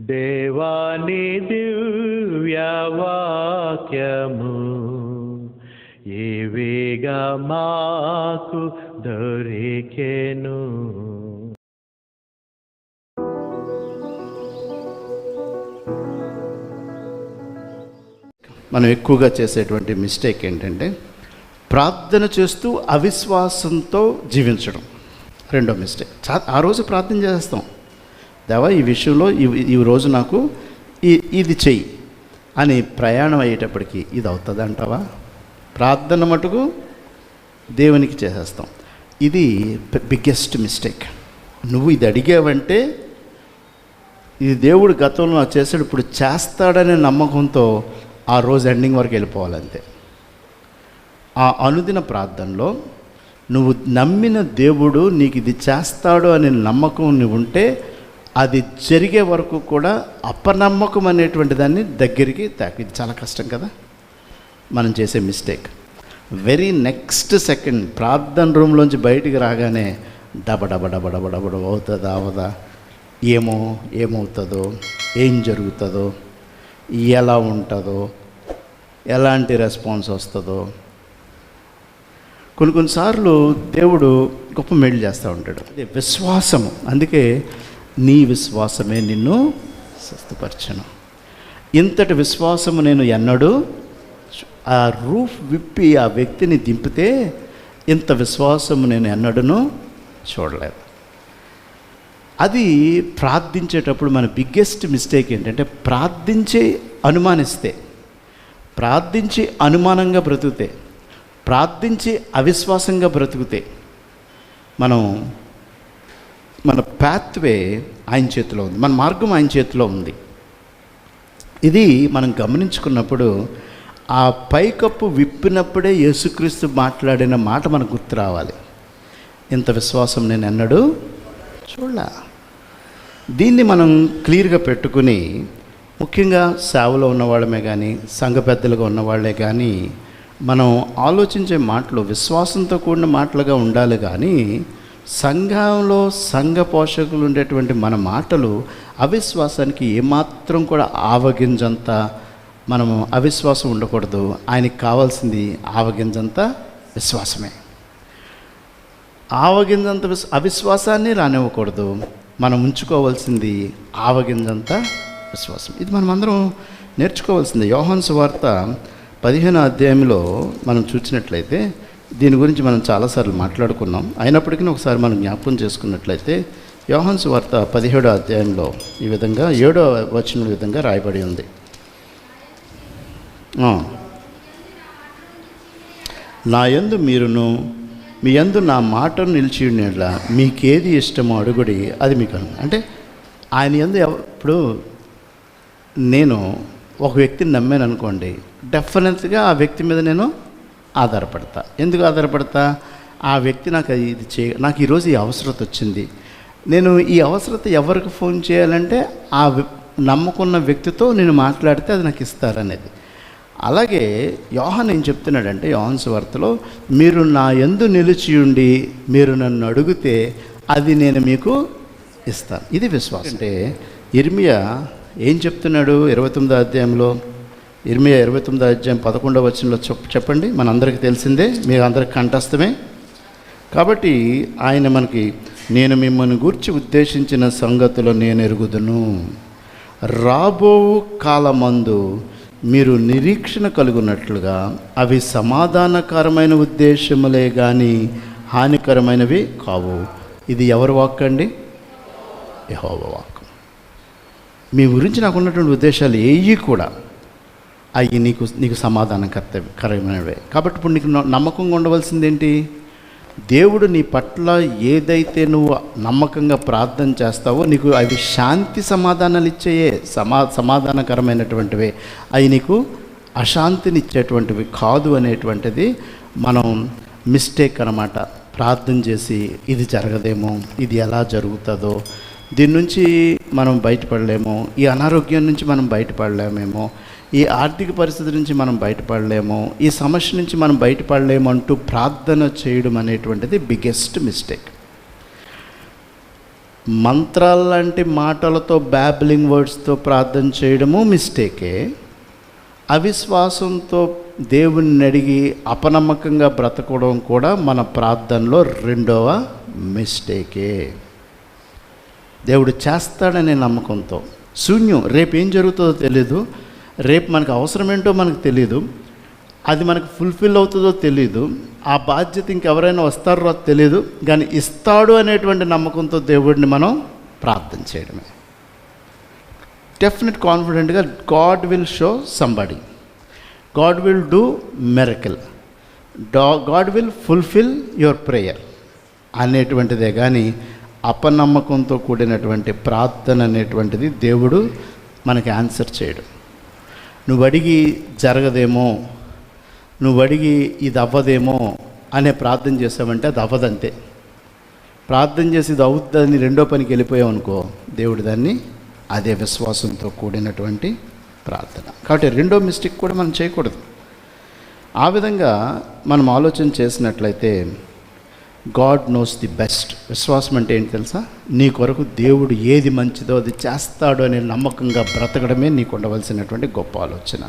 దేవాని దివ్యవాక్యము ఏవేగా మాకు దొరికెను. మనం ఎక్కువగా చేసేటువంటి మిస్టేక్ ఏంటంటే ప్రార్థన చేస్తూ అవిశ్వాసంతో జీవించడం. రెండో మిస్టేక్. ఆ రోజు ప్రార్థన చేస్తాం దేవా ఈ విషయంలో ఈ ఈ రోజు నాకు ఈ ఇది చెయ్యి అని ప్రయాణం అయ్యేటప్పటికి ఇది అవుతుంది అంటావా? ప్రార్థన మటుకు దేవునికి చేసేస్తాం. ఇది బిగ్గెస్ట్ మిస్టేక్ నువ్వు ఇది అడిగావంటే ఇది దేవుడు గతంలో నాకు చేశాడు ఇప్పుడు చేస్తాడనే నమ్మకంతో ఆ రోజు ఎండింగ్ వరకు వెళ్ళిపోవాలంతే. ఆ అనుదిన ప్రార్థనలో నువ్వు నమ్మిన దేవుడు నీకు ఇది చేస్తాడు అనే నమ్మకం నువ్వు ఉంటే అది జరిగే వరకు కూడా అపనమ్మకం అనేటువంటి దాన్ని దగ్గరికి తాకి ఇది చాలా కష్టం కదా? మనం చేసే మిస్టేక్. వెరీ నెక్స్ట్ సెకండ్ ప్రార్థన రూమ్లోంచి బయటికి రాగానే డబ డబ డబ డబ డబ అవుతుందా? అవదా? ఏమో ఏమవుతుందో? ఏం జరుగుతుందో? ఎలా ఉంటుందో? ఎలాంటి రెస్పాన్స్ వస్తుందో? కొన్ని కొన్నిసార్లు దేవుడు గొప్ప మేలు చేస్తూ ఉంటాడు. అదే విశ్వాసము. అందుకే నీ విశ్వాసమే నిన్ను స్వస్థపరచను. ఇంతటి విశ్వాసము నేను ఎన్నడూ ఆ రూఫ్ విప్పి ఆ వ్యక్తిని దింపితే ఇంత విశ్వాసము నేను ఎన్నడను చూడలేదు. అది ప్రార్థించేటప్పుడు మన బిగ్గెస్ట్ మిస్టేక్ ఏంటంటే ప్రార్థించి అనుమానిస్తే ప్రార్థించి అనుమానంగా బ్రతుకుతే ప్రార్థించి అవిశ్వాసంగా బ్రతుకుతే మనం మన పాత్వే ఆయన చేతిలో ఉంది. మన మార్గం ఆయన చేతిలో ఉంది. ఇది మనం గమనించుకున్నప్పుడు ఆ పైకప్పు విప్పినప్పుడే యేసుక్రీస్తు మాట్లాడిన మాట మనకు గుర్తు రావాలి. ఇంత విశ్వాసం నేను ఎన్నడూ చూడలా. దీన్ని మనం క్లియర్గా పెట్టుకుని ముఖ్యంగా సేవలో ఉన్నవాళ్ళమే కానీ సంఘ పెద్దలుగా ఉన్నవాళ్ళే కానీ మనం ఆలోచించే మాటలు విశ్వాసంతో కూడిన మాటలుగా ఉండాలి కానీ సంఘంలో సంఘ పోషకులు ఉండేటువంటి మన మాటలు అవిశ్వాసానికి ఏమాత్రం కూడా ఆవగింజంత మనము అవిశ్వాసం ఉండకూడదు. ఆయనకి కావాల్సింది ఆవగింజంత విశ్వాసమే. ఆవగింజంత అవిశ్వాసాన్ని రానివ్వకూడదు. మనం ఉంచుకోవాల్సింది ఆవగింజంత విశ్వాసం. ఇది మనం అందరం నేర్చుకోవాల్సింది. యోహాన్ సువార్త పదిహేను అధ్యాయంలో మనం చూసినట్లయితే దీని గురించి మనం చాలాసార్లు మాట్లాడుకున్నాం. అయినప్పటికీ ఒకసారి మనం జ్ఞాపకం చేసుకున్నట్లయితే యోహన్స్ వార్త పదిహేడో అధ్యాయంలో ఈ విధంగా ఏడో వచ్చిన విధంగా రాయబడి ఉంది. నా యందు మీరును మీ యందు నా మాటను నిలిచి ఉండేలా మీకేది ఇష్టమో అడుగుడి అది మీకు అను అంటే ఆయన యందు ఎవ- ఇప్పుడు నేను ఒక వ్యక్తిని నమ్మాను అనుకోండి డెఫినెట్గా ఆ వ్యక్తి మీద నేను ఆధారపడతా. ఎందుకు ఆధారపడతా? ఆ వ్యక్తి నాకు ఇది చే నాకు ఈరోజు ఈ అవసరత వచ్చింది. నేను ఈ అవసరత ఎవరికి ఫోన్ చేయాలంటే ఆ నమ్ముకున్న వ్యక్తితో నేను మాట్లాడితే అది నాకు ఇస్తారనేది. అలాగే యోహన్ ఏం చెప్తున్నాడంటే యోహన్స్ వార్తలో మీరు నా ఎందు నిలిచి ఉండి మీరు నన్ను అడిగితే అది నేను మీకు ఇస్తాను. ఇది విశ్వాసం. అంటే ఇర్మియా ఏం చెప్తున్నాడు ఇరవై తొమ్మిదో అధ్యాయంలో? ఇర్మియా ఇరవై తొమ్మిది అధ్యాయం పదకొండవ వచనంలో చెప్ చెప్పండి. మనందరికీ తెలిసిందే మీ అందరికి కంఠస్థమే. కాబట్టి ఆయన మనకి నేను మిమ్మల్ని గూర్చి ఉద్దేశించిన సంగతులు నేను ఎరుగుదును. రాబో కాలమందు మీరు నిరీక్షణ కలుగున్నట్లుగా అవి సమాధానకరమైన ఉద్దేశములే కానీ హానికరమైనవి కావు. ఇది ఎవరు వాక్ అండి? యహోవ వాక్ మీ గురించి నాకు ఉన్నటువంటి ఉద్దేశాలు ఏవి కూడా అవి నీకు నీకు సమాధానం కర్తవ్య కరమైనవే. కాబట్టి ఇప్పుడు నీకు న- నమ్మకంగా ఉండవలసింది ఏంటి దేవుడు నీ పట్ల ఏదైతే నువ్వు నమ్మకంగా ప్రార్థన చేస్తావో నీకు అవి శాంతి సమాధానాలు ఇచ్చేయే సమా సమాధానకరమైనటువంటివే. అవి నీకు అశాంతినిచ్చేటువంటివి కాదు అనేటువంటిది మనం మిస్టేక్ అనమాట ప్రార్థన చేసి ఇది జరగదేమో ఇది ఎలా జరుగుతుందో దీని నుంచి మనం బయటపడలేము ఈ అనారోగ్యం నుంచి మనం బయటపడలేమేమో ఈ ఆర్థిక పరిస్థితి నుంచి మనం బయటపడలేము ఈ సమస్య నుంచి మనం బయటపడలేము అంటూ ప్రార్థన చేయడం అనేటువంటిది బిగ్గెస్ట్ మిస్టేక్ మంత్రాల లాంటి మాటలతో బ్యాబ్లింగ్ వర్డ్స్తో ప్రార్థన చేయడము మిస్టేకే అవిశ్వాసంతో దేవుణ్ణి అడిగి అపనమ్మకంగా బ్రతకడం కూడా మన ప్రార్థనలో రెండవ మిస్టేకే దేవుడు చేస్తాడనే నమ్మకంతో. శూన్యం రేపు ఏం జరుగుతుందో తెలీదు. రేపు మనకు అవసరం ఏంటో మనకు తెలియదు అది మనకు ఫుల్ఫిల్ అవుతుందో తెలియదు ఆ బాధ్యత ఇంకెవరైనా వస్తారో తెలియదు కానీ ఇస్తాడు అనేటువంటి నమ్మకంతో దేవుడిని మనం ప్రార్థన చేయడమే. డెఫినెట్ కాన్ఫిడెంట్గా God will show somebody God will do miracle the God will fulfil your prayer అనేటువంటిదే కానీ అపనమ్మకంతో కూడినటువంటి ప్రార్థన అనేటువంటిది దేవుడు మనకి ఆన్సర్ చేయడం. నువ్వు అడిగి జరగదేమో నువ్వు అడిగి ఇది అవ్వదేమో అనే ప్రార్థన చేసావంటే అది అవ్వదంతే. ప్రార్థన చేసి ఇది అవుతుందని రెండో పనికి వెళ్ళిపోయావు అనుకో దేవుడు దాన్ని అదే విశ్వాసంతో కూడినటువంటి ప్రార్థన. కాబట్టి రెండో మిస్టేక్ కూడా మనం చేయకూడదు. ఆ విధంగా మనం ఆలోచన చేసినట్లయితే గాడ్ నోస్ ది బెస్ట్ విశ్వాసం అంటే ఏంటి తెలుసా? నీ కొరకు దేవుడు ఏది మంచిదో అది చేస్తాడు అనే నమ్మకంగా బ్రతకడమే నీకు ఉండవలసినటువంటి గొప్ప ఆలోచన.